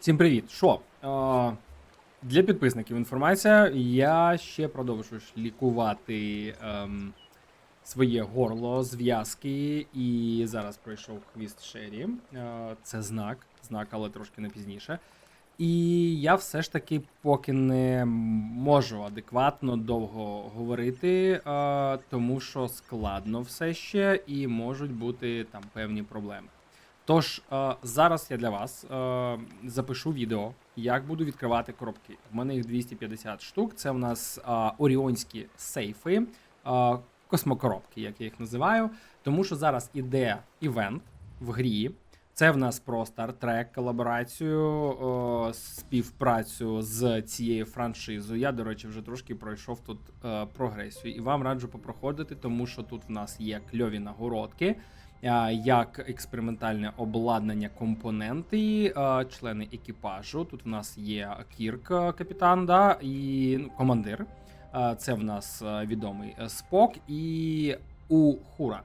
Всім привіт! Що? Е, для підписників інформація. Я ще продовжую лікувати ем, своє горло, зв'язки, і зараз пройшов хвіст Шері. Е, це знак, знак, але трошки не пізніше. І я все ж таки поки не можу адекватно довго говорити, е, тому що складно все ще і можуть бути там певні проблеми. Тож е, зараз я для вас е, запишу відео, як буду відкривати коробки. У мене їх 250 штук. Це в нас е, оріонські сейфи, космокоробки, як я їх називаю. Тому що зараз іде івент в грі. Це в нас про Star Trek колаборацію, співпрацю з цією франшизою. Я, до речі, вже трошки пройшов тут прогресію і вам раджу попроходити, тому що тут в нас є кльові нагородки, як експериментальне обладнання, компоненти, е, члени екіпажу. Тут в нас є Кірк, е, капітан, да, і ну, командир. Е, Це в нас е, відомий е, Спок і Ухура.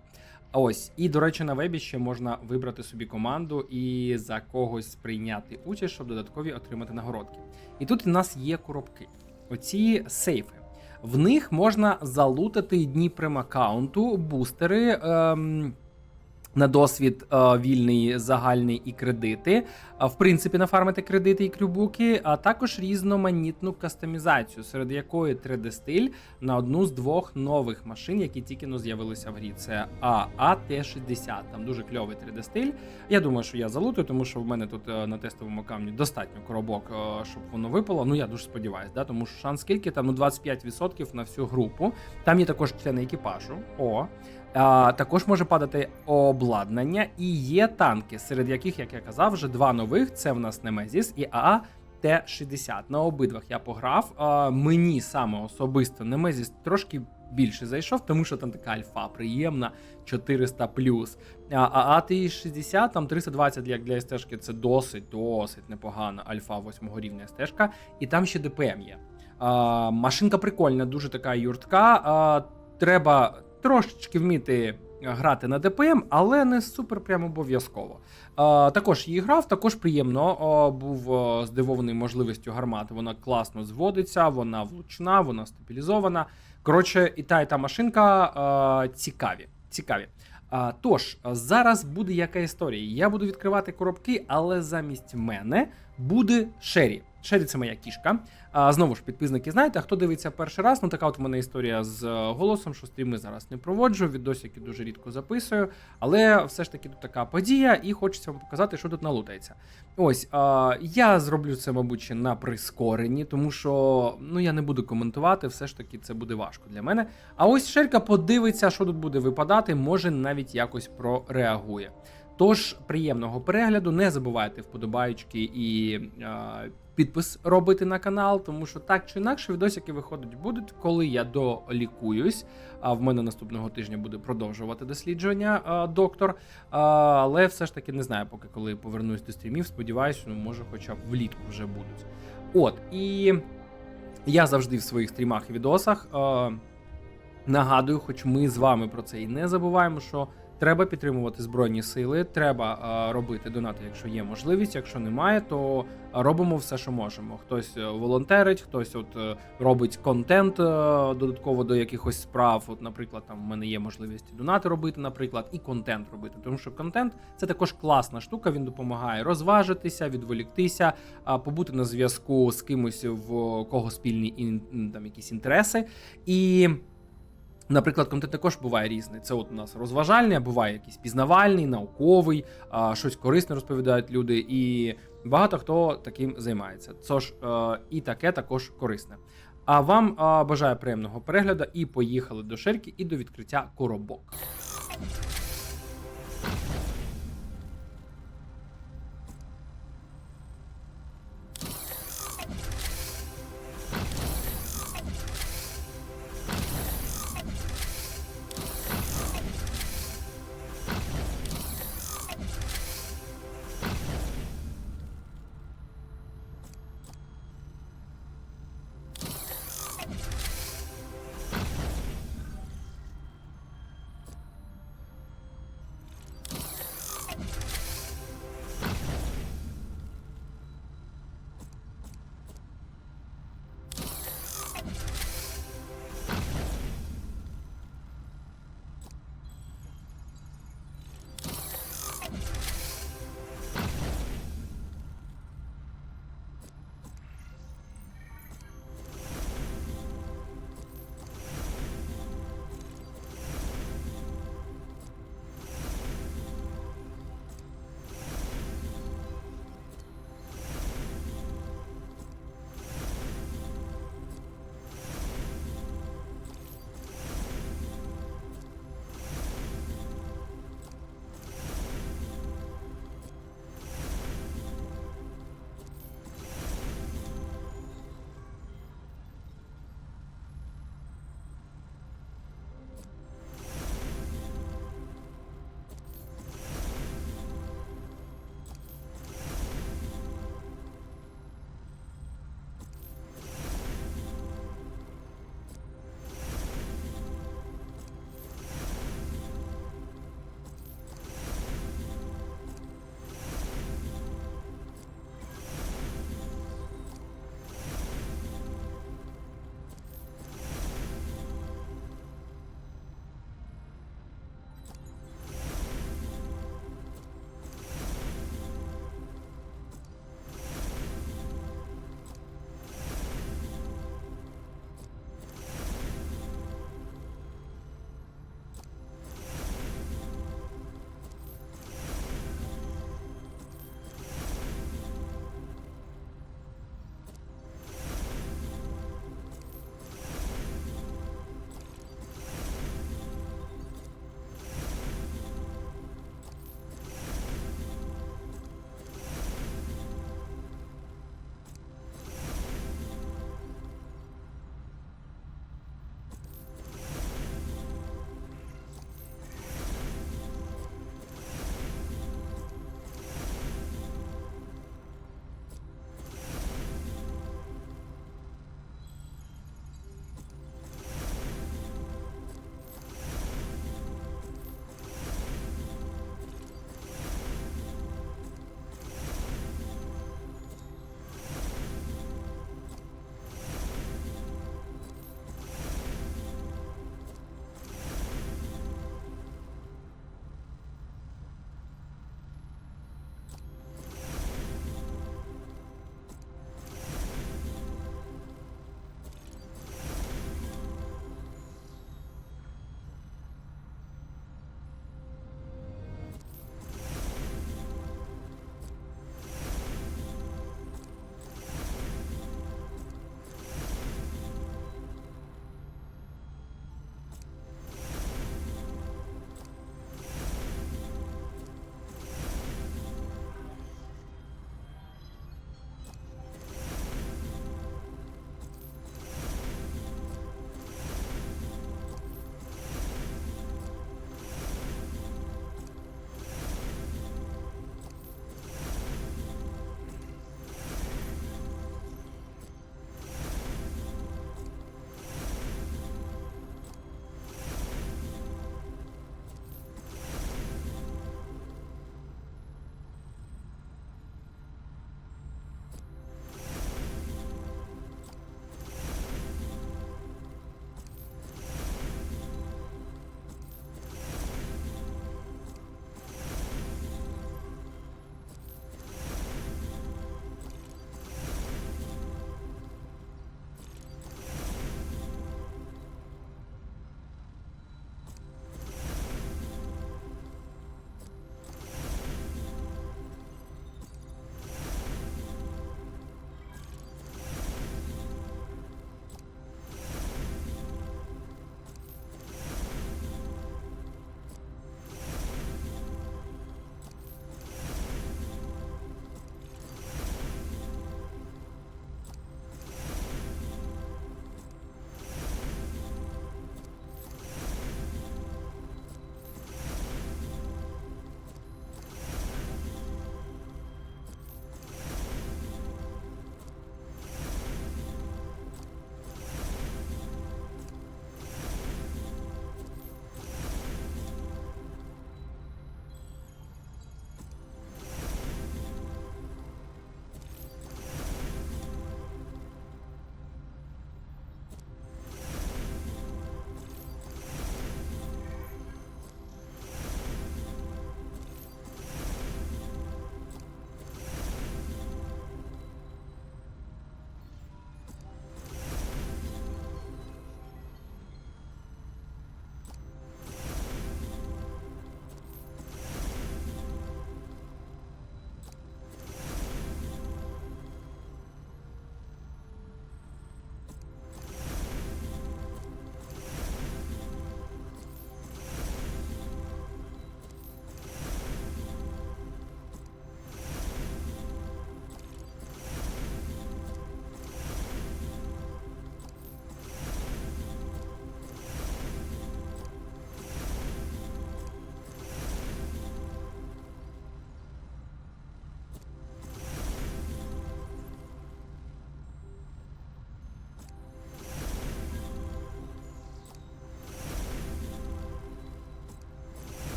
Ось, і до речі, на вебі ще можна вибрати собі команду і за когось прийняти участь, щоб додаткові отримати нагородки. І тут у нас є коробки. Оці сейфи. В них можна залутати дні прем-аккаунту, бустери. Ем, на досвід е, вільний, загальний і кредити. В принципі, нафармити кредити і крюбуки, а також різноманітну кастомізацію, серед якої 3D-стиль на одну з двох нових машин, які тільки но з'явилися в грі. Це AAT60. Там дуже кльовий 3D-стиль. Я думаю, що я залутаю, тому що в мене тут е, на тестовому камні достатньо коробок, е, щоб воно випало. Ну я дуже сподіваюся, да? тому що шанс скільки там ну 25% на всю групу. Там є також члени екіпажу. О. А, також може падати обладнання, і є танки, серед яких, як я казав, вже два нових: це в нас Немезіс і АА Т-60. На обидвах я пограв. А, мені саме особисто Немезіс трошки більше зайшов, тому що там така альфа приємна, 400 А АА Т-60, там 320 як для СТ-шки, це досить, досить непогана альфа 8 рівня СТ-шка, і там ще ДПМ є. А, машинка прикольна, дуже така юртка. А, треба трошечки вміти грати на ДПМ, але не супер прям обов'язково. Також її грав, також приємно а, був а, здивований можливістю гармати. Вона класно зводиться, вона влучна, вона стабілізована. Коротше, і та, і та машинка а, цікаві. цікаві. А, тож, зараз буде яка історія. Я буду відкривати коробки, але замість мене буде Шері. Шері це моя кішка. А, знову ж підписники знаєте, хто дивиться перший раз, ну така от у мене історія з е, голосом, що стріми зараз не проводжу, відосики дуже рідко записую. Але все ж таки тут така подія, і хочеться вам показати, що тут налутається. Ось а, я зроблю це, мабуть, на прискоренні, тому що ну я не буду коментувати, все ж таки це буде важко для мене. А ось Шерка подивиться, що тут буде випадати, може навіть якось прореагує. Тож приємного перегляду, не забувайте вподобаючки і е, підпис робити на канал, тому що так чи інакше відосики виходять будуть, коли я долікуюсь. А в мене наступного тижня буде продовжувати дослідження е, доктор. А, але все ж таки не знаю, поки коли повернусь до стрімів. Сподіваюся, ну може, хоча б влітку вже будуть. От і я завжди в своїх стрімах і відосах. Е, Нагадую, хоч ми з вами про це і не забуваємо, що треба підтримувати збройні сили, треба робити донати, якщо є можливість. Якщо немає, то робимо все, що можемо. Хтось е, волонтерить, хтось от е, робить контент е, додатково до якихось справ. От, наприклад, там в мене є можливість донати робити, наприклад, і контент робити. Тому що контент це також класна штука. Він допомагає розважитися, відволіктися, побути на зв'язку з кимось, в кого спільні там якісь інтереси і. Наприклад, контент також буває різний. Це от у нас розважальний, а буває якийсь пізнавальний, науковий, а, щось корисне розповідають люди, і багато хто таким займається. Тож е, і таке також корисне. А вам бажаю приємного перегляду і поїхали до шерки і до відкриття коробок.